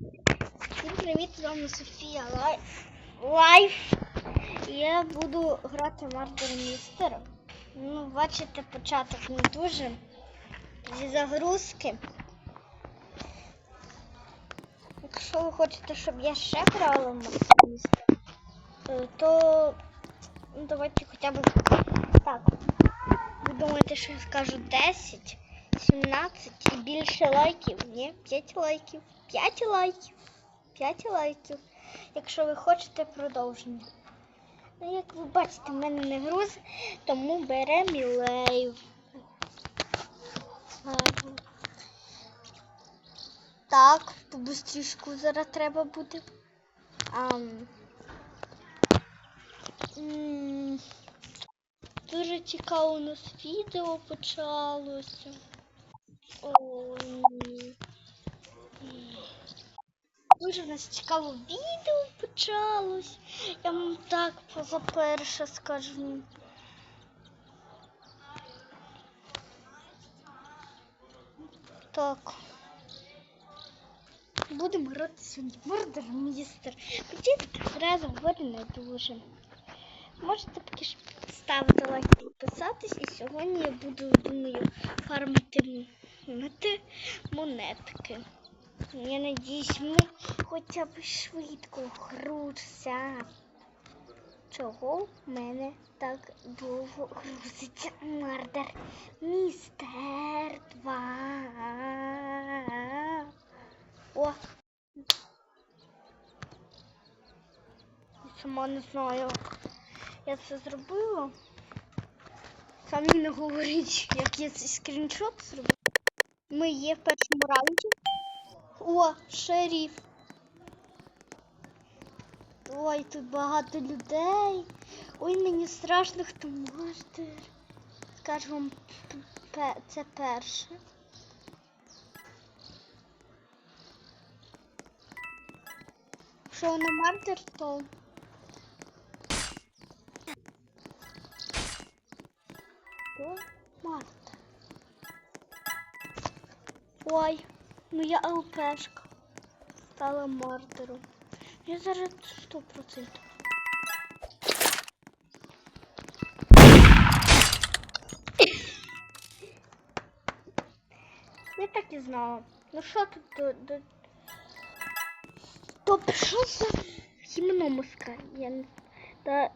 Всім привіт, з вами Софія Лай... Лайф. Я буду грати Мардер Містер. Ну, бачите, початок не дуже. Зі загрузки. Якщо ви хочете, щоб я ще грала Мардер Містер, е, то ну, давайте хоча б так. Ви думаєте, що я скажу 10, 17 і більше лайків? Ні, 5 лайків. 5 лайків. 5 лайків. Якщо ви хочете продовження. Ну, як ви бачите, в мене не груз, тому беремо мілею. Ладно. Так, побустрішку зараз треба буде. Ам. Дуже цікаво у нас відео почалося. Дуже в нас цікаве відео почалось. Я вам так за перше скажу. Так. Будемо грати сьогодні Мордер Містер. Така гра заводи не дуже. Можете поки що ставити лайк, підписатись. І сьогодні я буду, думаю, фармити монети, монетки. Я надіюсь, ми хоча б швидко грузся. Чого в мене так довго грузиться мардер? Містер 2. О! Сама не знаю. Я це зробила. Самі не говоріть, як я цей скріншот зробила. Ми є в першому раунді. О, шеріф. Ой, тут багато людей. Ой, мені страшно, хто може. Скажу вам, це перше. Якщо вона мардер, то. То Ой, моя ЛПшка стала мардером. Я зараз сто процентів. Я так і знала. Ну що тут до... до... Стоп, що за москаль? Я не... Да,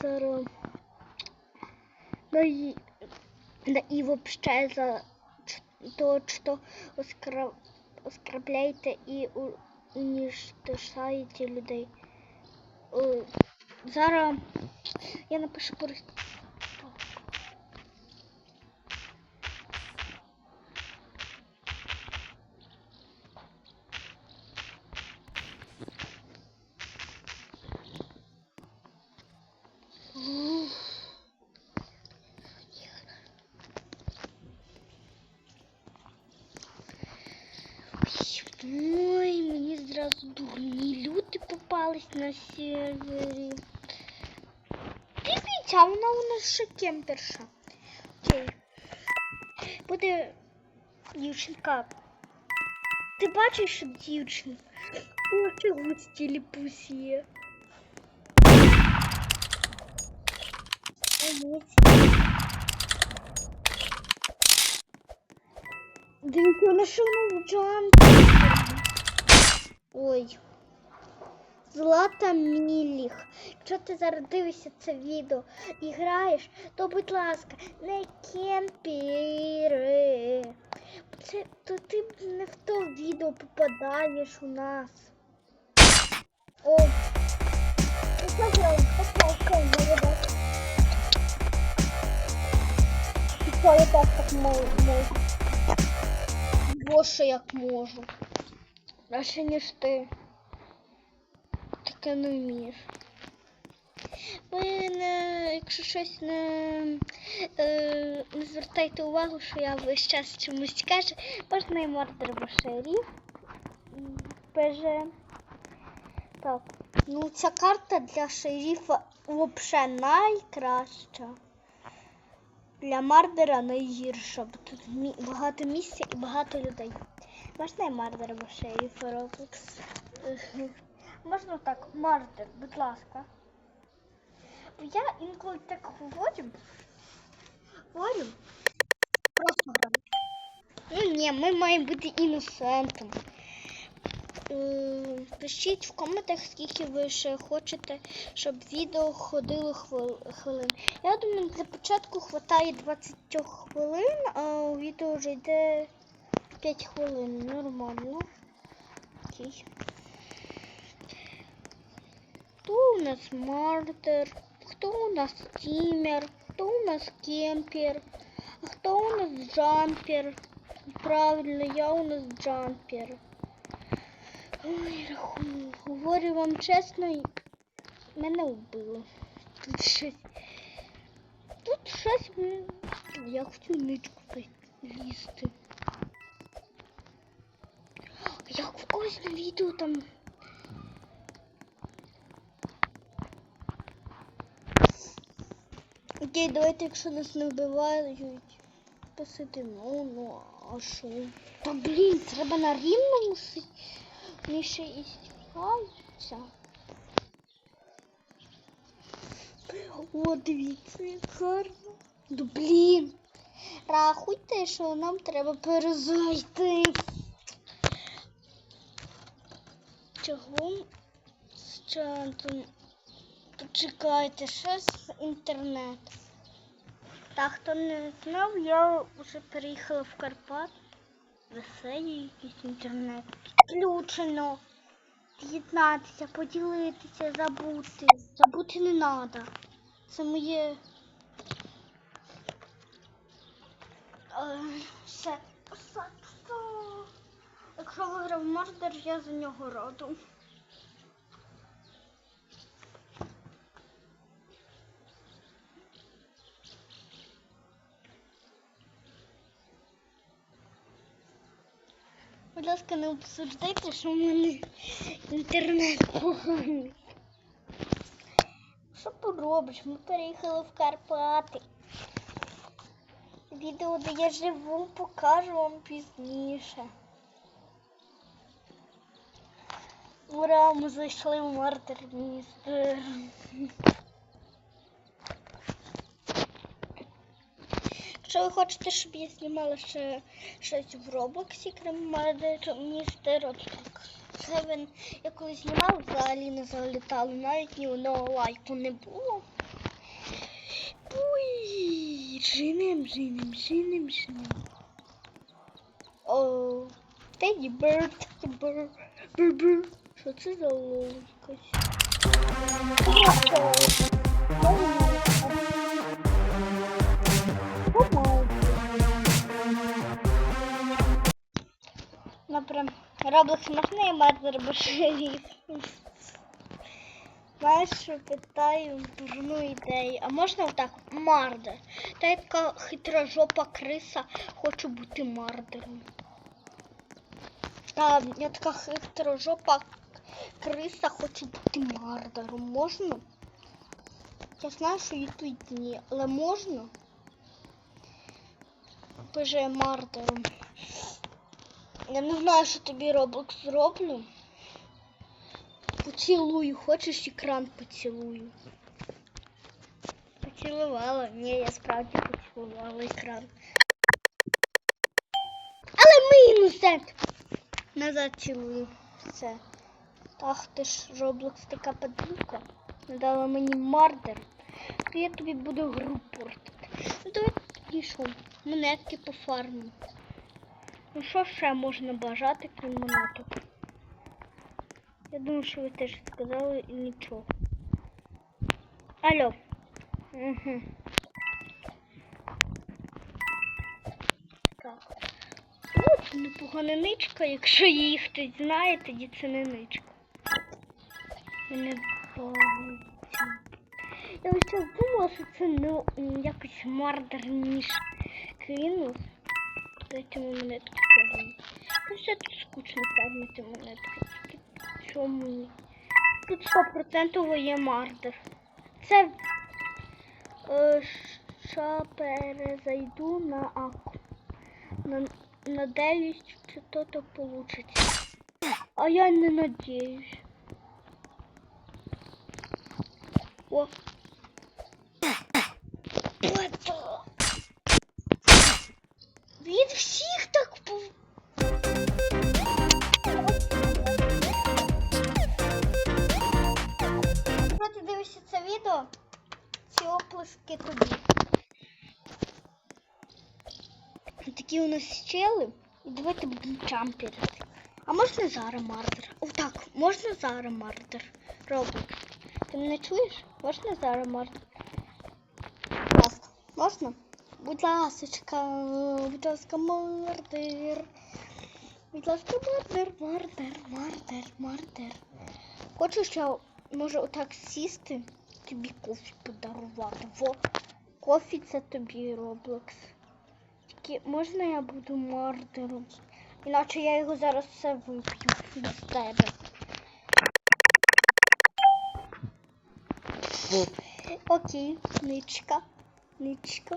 зараз... Да и... Да и вообще за то, что оскорбляете і уничтожаєте людей. Е, Зараз я напишу попались на сервері. Дивіться, а вона у нас ще кемперша. Окей. Буде дівчинка. Ти бачиш, що дівчинка? О, чого стілі пусі є? Дивіться, вона що вона джампі? Ой. Злата Міліх. Якщо ти зараз дивишся це відео і граєш, то будь ласка, не кемпіри. Це, то ти не в то відео попадаєш у нас. О. Окей, молодець. Я так можу. Боже, як можу. Краще, ніж ти. Вмієш. Ви не, якщо щось не, е, не звертайте увагу, що я весь час чомусь кажу, можна і мордер башерів. ПЖ. Так. Ну ця карта для шерифа взагалі найкраща. Для мардера найгірша, бо тут багато місця і багато людей. Можна я мардер шею Roblox? Можна так, мардер, будь ласка. Я інколи так говорю. Говорю. Просто грам. Ну ні, ми маємо бути іносентом. Пишіть в коментах, скільки ви ще хочете, щоб відео ходило хвилин. Я думаю, для початку хватає 20 хвилин, а у відео вже йде 5 хвилин. Нормально. Окей. Хто у нас мартер? Хто у нас тімер? Хто у нас кемпер? Хто у нас джампер? Правильно, я у нас джампер. Ой, рахую. Говорю вам чесно, мене вбило. Тут щось. Тут щось. Я хочу ничку лізти. Як в когось відео там. Окей, давайте, якщо нас не вбивають, посидимо. Ну, а що? Та блін, треба на рівному. Вони ще і стікаються. О, дивіться, як гарно. Ну, блін. Рахуйте, що нам треба перезайти. Чого з чатом? Почекайте, що з інтернет. Так, хто не знав, я вже переїхала в Карпат. Веселі якийсь інтернет. Підключено. З'єднатися, поділитися, забути. Забути не треба. Це моє. Е, все. Якщо виграв мордер, я за нього раду. Ласка, не обсуждайте, що в мене інтернет поганий. Що поробиш? Ми переїхали в Карпати. Відео, де я живу, покажу вам пізніше. Ура, ми зайшли в мартер містер. Якщо ви хочете, щоб я знімала ще щось в Роблоксі, крім містер, так. Це він я знімав, взагалі не залітало, навіть ні одного лайку не було. Уй, женим, женим, женим, женим. О, Теді Берд, Теді Берд, Берд, Що це за логіка? Напрям, Роблокс можна я мардер башерів? Знаєш, питаю дурну ідею. А можна отак мардер? Та я така хитра жопа криса, хочу бути мардером. Та я така хитра жопа криса, хочу бути мардером. Можна? Я знаю, що і тут ні, але можна? Боже, мардером. Я не знаю, що тобі Роблокс зроблю. Поцілую, хочеш екран поцілую. Поцілувала. Ні, я справді поцілувала екран. Але мінусет. Назад цілую. Все. Ах ти ж Роблокс така подруга. Надала мені мардер. Я тобі буду гру портити. Ну давай пішов. Монетки по фарму. Ну що ще можна бажати, крім монеток? Я думаю, що ви теж сказали і нічого. Алло. Угу. Так. От непогана ничка, якщо її хтось знає, тоді це не ничка. Мене. Я ось думала, що це ну, якось мардер ніж кинув. Дайте мені монетки фармити. Ну все тут скучно фармити монетки. Чому ні? Тут 100% є мардер. Це е, ща перезайду на аку. На, надеюсь, что-то получится. А я не надеюсь. О. оплески тобі. Такі у нас чели. І давайте будемо чамперити. А можна зараз мардер? Отак, можна зараз мардер. Робот. Ти мене чуєш? Можна зараз мардер? Ласка, можна? Будь ласочка, будь ласка, мардер. Будь ласка, мардер, мардер, мардер, мардер. Хочу ще, може, отак сісти, тобі кофі подарувати. Во, кофі це тобі Роблокс. Тільки можна я буду мардером? Іначе я його зараз все вип'ю без тебе. Окей, ничка. Ничка.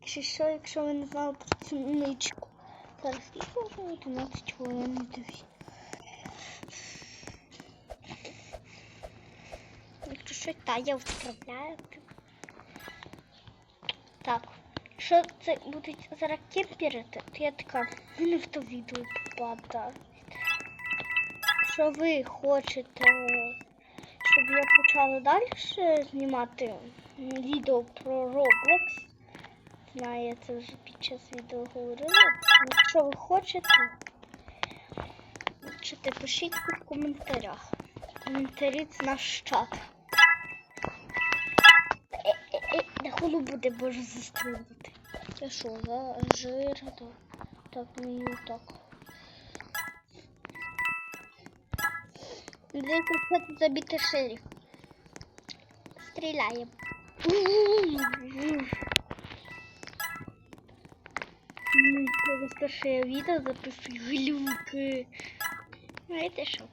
Якщо що, якщо ви не знали про цю ничку. Зараз скільки вже 11 хвилин диві. Якщо що, та я вправляю. Так. Якщо це будуть зараз кемперити, то я така, не в то відео попадаю. Якщо ви хочете, щоб я почала далі знімати відео про Roblox, знаю, я це вже під час відео говорила. Якщо ви хочете, хочете, пишіть в коментарях. Коментарі це наш чат. Холу буде боже застрілити. Це що, за жир? Так, так мені так. Що тут забити шериф. Стріляємо. Ну, Просто я відео записую глюки. Знаєте що?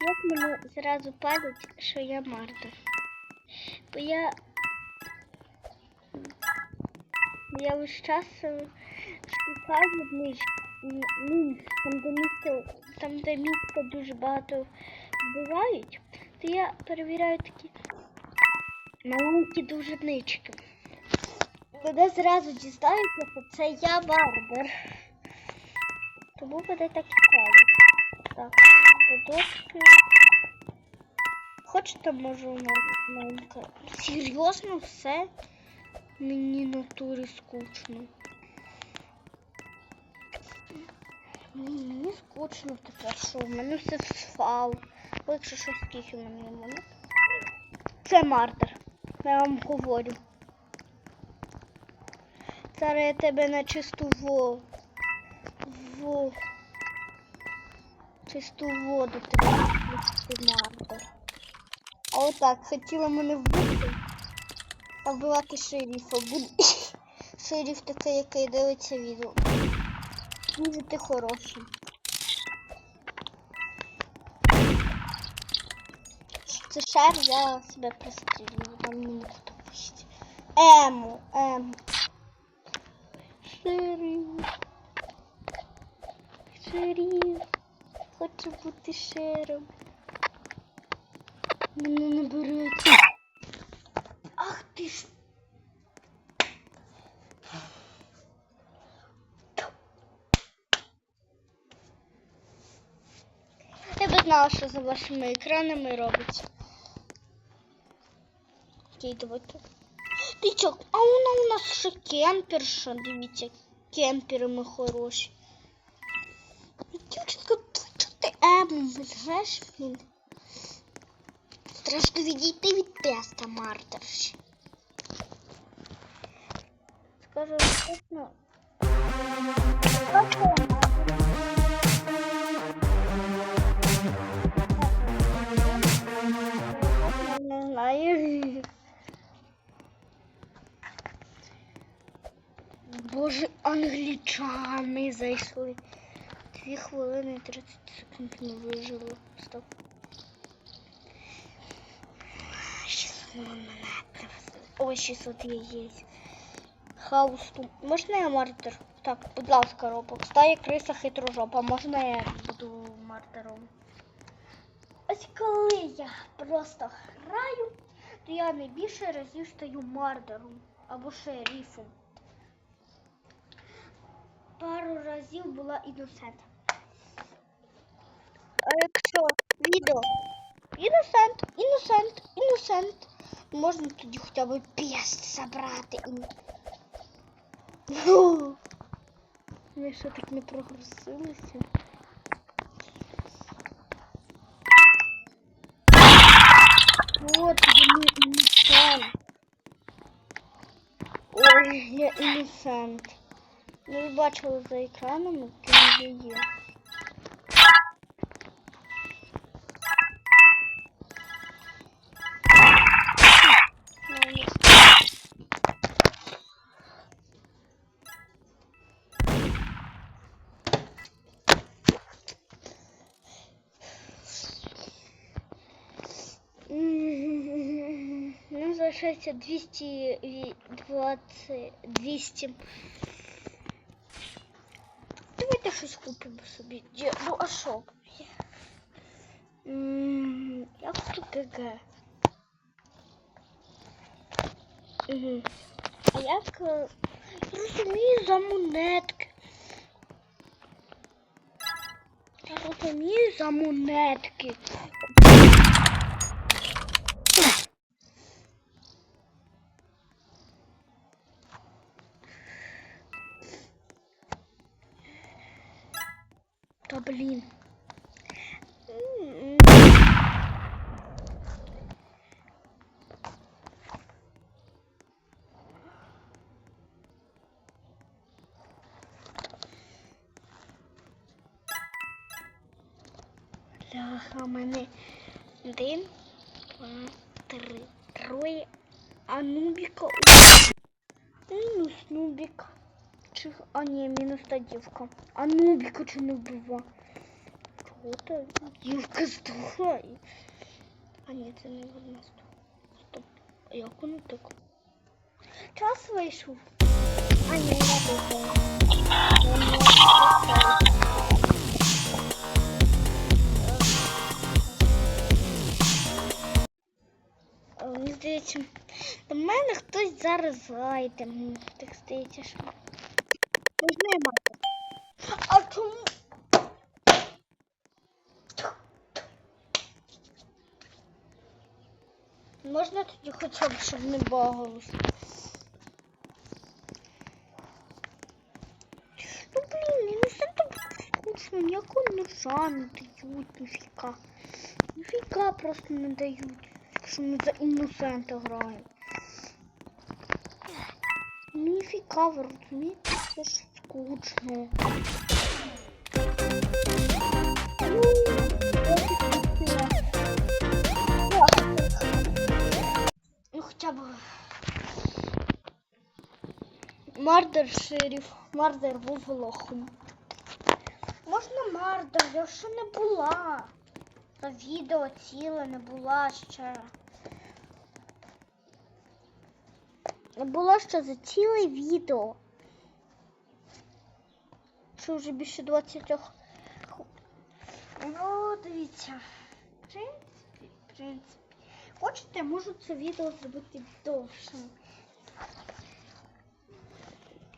Як мене зразу падать, що я мардер. Бо я я весь час шукаю місць, там де місце, там де місце дуже багато вбивають, то я перевіряю такі маленькі дуже нички. Мене зразу дізнається, що це я барбер. Тому буде так цікаво. Так, додошки. Хочете, можу маленька. Серйозно все? Мені натурі скучно. Ні, мені скучно тепер, що в мене все сфал. Ой, якщо щось скільки в мене монет. Це мардер. Я вам говорю. Зараз я тебе на чисту во. Во. Чисту воду тебе мардер. А отак, хотіла мене вбити. А вбивати шерифа. Буде... Шериф такий, який дивиться відео. Дуже ти хороший. Це шар, я себе пристрілюю, там мені ніхто пустить. Ему, ему. Шериф. Шериф. Хочу бути шером. Мене не беруть. Ах ти ж. Я би знала, що за вашими екранами робиться. Окей, давайте. Дивіться, а вона у нас ще кемперша, дивіться. Кемпери ми хороші. Дівчинка, чого ти везеш, блін? Страшно відійти від теста, Мартерші. Скажу чесно. Не знаю. Боже, англічани зайшли. Дві хвилини і 30 секунд не вижило. Стоп. 600 монет. Ой, 600 яєць. Хаус тут. Можна я мартер? Так, будь ласка, робок. Стає криса хитрожопа. Можна я буду мартером? Ось коли я просто граю, то я найбільше разів стаю мардером або шерифом. Пару разів була іносент. А якщо відео іносент, іносент, іносент, можна тоді хоча б п'єст забрати. Фу. Ми так не прогрузилися? От вони іносент. Ой, я іносент. Ну, ви бачили за екранами, ким я є. Ну, не М, Ну, залишається 220, 200. Давайте щось купимо собі. Ну, а що? Як тут ГГ? Угу. А як розумію за монетки? Я розумію за монетки. Та блін. Ляха, мене один, два, три, троє. А нубіка. Мінус нубік. Чи... А ні, мінус та дівка. А чи не вбива? Чого то дівка здохла? А ні, це не вона. Стоп. А як воно так? Час вийшов. А ні, я вийшла. Е, Мені здається, до мене хтось зараз зайде. Так здається, що. Мати? А чому? Можна тоді хоча б, щоб не багалось. Ну блін, не знаю, так скучно, ніякого ножа не дають, ніфіка. Ніфіка просто не дають, якщо ми за іносента граємо. Ніфіка, ви розумієте, це ж скучно. Ну, хоча б. Мардер шериф. Мардер був лохом. Можна мардер, я ще не була. За відео ціле не була ще. Не була ще за ціле відео. Що вже більше 20 Ну, дивіться. В принципі, в принципі. Хочете, можу це відео зробити довшим.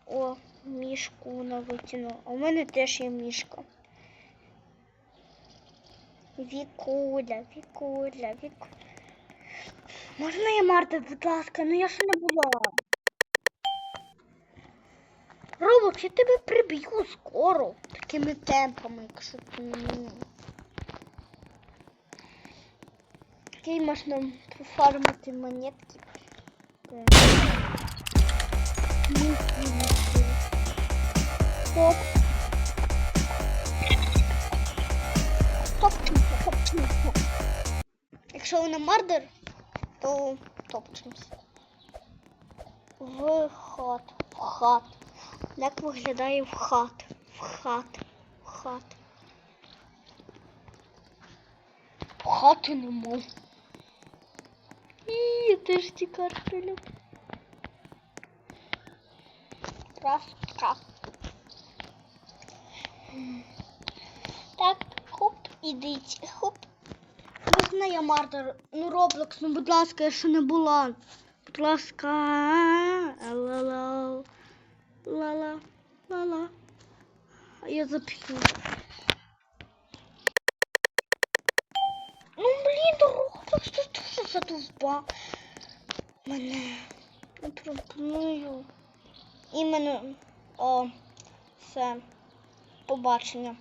О, мішку вона витягнула. А у мене теж є мішка. Вікуля, Вікуля, Вікуля. Можна я Марта, будь ласка, ну я ще не була. Робот, я тебе приб'ю скоро такими темпами, якщо ти не. Який можна пофармити монетки. Стоп. Топчемося, топчемося. Якщо вона мардер, то топчемося. В хат. В хат. Як виглядає в хат? В хат. В хат. В хати нема. І я теж ці карти люблю. Краска. Так, хоп, ідіть, хоп. Можна я мартер? Ну, Роблокс, ну будь ласка, я ще не була. Будь ласка. Ла-ла. Ла-ла. Ла-ла. Я зап'ю. Ну, блін, Роблокс, ти дуже дужба. мене. пропоную. пропоную. Іменно. О, все. Побачення.